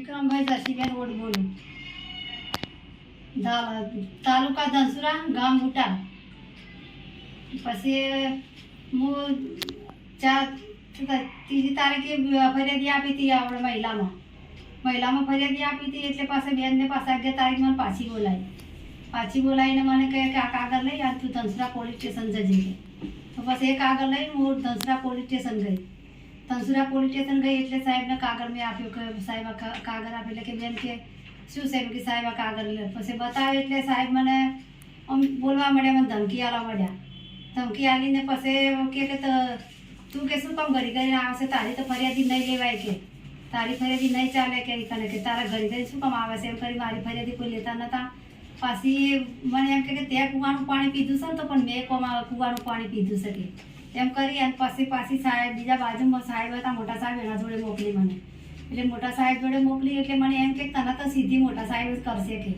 વિક્રમભાઈ Jasiben odd બોલું તાલુકા ધનસુરા, ગામ બુટા. પછી, હું ચાર ત્રીજી તારીખે ફરિયાદી આપી હતી આપણે મહિલામાં. મહિલામાં ફરિયાદી આપી હતી એટલે પાસે બેનને પાસે અગિયાર તારીખ મને પાછી બોલાવી. પાછી બોલાવીને મને કહે કે આ કાગળ લઈ આ તું ધનસુરા પોલીસ સ્ટેશન જજે. તો પછી એ કાગળ લઈને હું ધનસુરા પોલીસ સ્ટેશન ગઈ. ધનસુરા પોલીસ સ્ટેશન ગઈ એટલે સાહેબને કાગળ મેં આપ્યો કે સાહેબ કાગળ આપે એટલે કે બેન કે, શું સાહેબ કે સાહેબ આ કાગળ લે. પછી બતાવ્યો એટલે સાહેબ મને બોલવા મળ્યા મને ધમકી આલવા મળ્યા ધમકી આલીને પછી કે ત- કે શું કામ ઘરી કરીને આવશે? તારી તો ફરિયાદી નહીં લેવાય કે. તારી ફરિયાદી નહીં ચાલે કે કને કે તારા ઘરી ઘરે શું કામ આવે છે? એમ કરી મારી ફરિયાદી કોઈ લેતા નતા. પાછી મને એમ કે તે કૂવાનું પાણી પીધું છે ને તો પણ મેં કોમાં કૂવાનું પાણી પીધું છે કે? એમ કરી અને પછી પાછી સાહેબ બીજા બાજુમાં સાહેબ હતા, મોટા સાહેબ એના જોડે મોકલી મને. એટલે મોટા સાહેબ જોડે મોકલી એટલે મને એમ કે તને તો સીધી મોટા સાહેબ જ કરશે કે.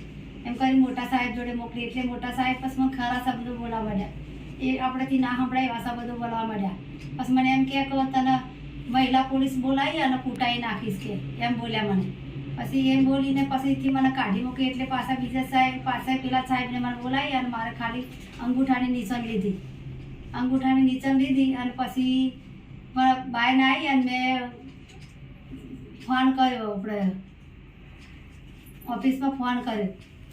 એમ કરી મોટા સાહેબ જોડે મોકલી એટલે મોટા સાહેબ પછી મને ખરા શબ્દો બોલાવા માંડ્યા. એ આપણેથી ના સંભળાય એવા શબ્દો બોલાવા માંડ્યા. પછી મને એમ કે તને મહિલા પોલીસ બોલાવી અને કૂટાઈ નાખીશ કે. એમ બોલ્યા મને. પછી એમ બોલીને પછીથી મને કાઢી મૂકી એટલે પાછા બીજા સાહેબ, પાછા પેલા સાહેબને મને બોલાવી અને મારે ખાલી અંગૂઠાની નિશાન લીધી. અંગૂઠાની નીચે લીધી અને પછી બાયને આવી અને મેં ફોન કર્યો આપણે ઓફિસમાં ફોન કર્યો.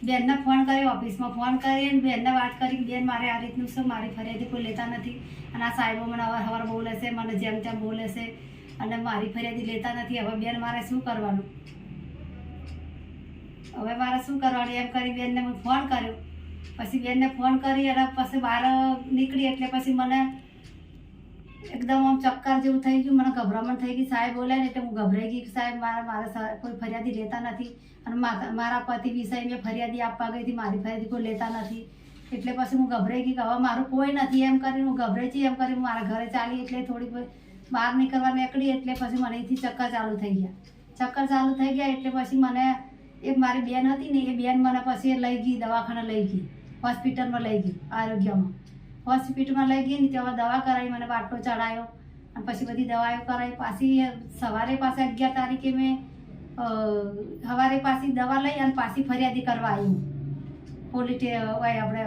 બેનને ફોન કર્યો, ઓફિસમાં ફોન કરી અને બેનને વાત કરી બેન, મારે આ રીતનું શું મારી ફરિયાદી કોઈ લેતા નથી અને આ સાહેબો મને અવાર હવાર બોલે છે મને જેમ તેમ બોલે છે અને મારી ફરિયાદી લેતા નથી. હવે બેન, મારે શું કરવાનું? હવે મારે શું કરવાનું? એમ કરી બેનને મેં ફોન કર્યો. પછી બેનને ફોન કરી અને પછી બહાર નીકળી એટલે પછી મને એકદમ આમ ચક્કર જેવું થઈ ગયું. મને ગભરામણ થઈ ગઈ. સાહેબ બોલ્યા ને એટલે હું ગભરાઈ ગઈ સાહેબ, મારા મારા કોઈ ફરિયાદી લેતા નથી અને મારા પતિ વિષય મેં ફરિયાદી આપવા ગઈ હતી. મારી ફરિયાદી કોઈ લેતા નથી. એટલે પછી હું ગભરાઈ ગઈ કે હવે મારું કોઈ નથી. એમ કરીને હું ગભરાઈ જઈ એમ કરીને મારા ઘરે ચાલી એટલે વાર બહાર નીકળવા નીકળી એટલે પછી મને અહીંથી ચક્કર ચાલુ થઈ ગયા. ચક્કર ચાલુ થઈ ગયા એટલે પછી મને એક મારી બેન હતી ને એ બેન મને પછી લઈ ગઈ, દવાખાને લઈ ગઈ. હોસ્પિટલમાં લઈ ગયું, આરોગ્યમાં. હોસ્પિટલમાં લઈ ગઈ ને ત્યાં દવા કરાવી, મને બાટલો ચડાયો. અને પછી બધી દવાઓ કરાવી. પાછી સવારે પાસે અગિયાર તારીખે મેં સવારે પાછી દવા લઈ અને પાછી ફરિયાદી કરવા આવી. પોલીસ આપણે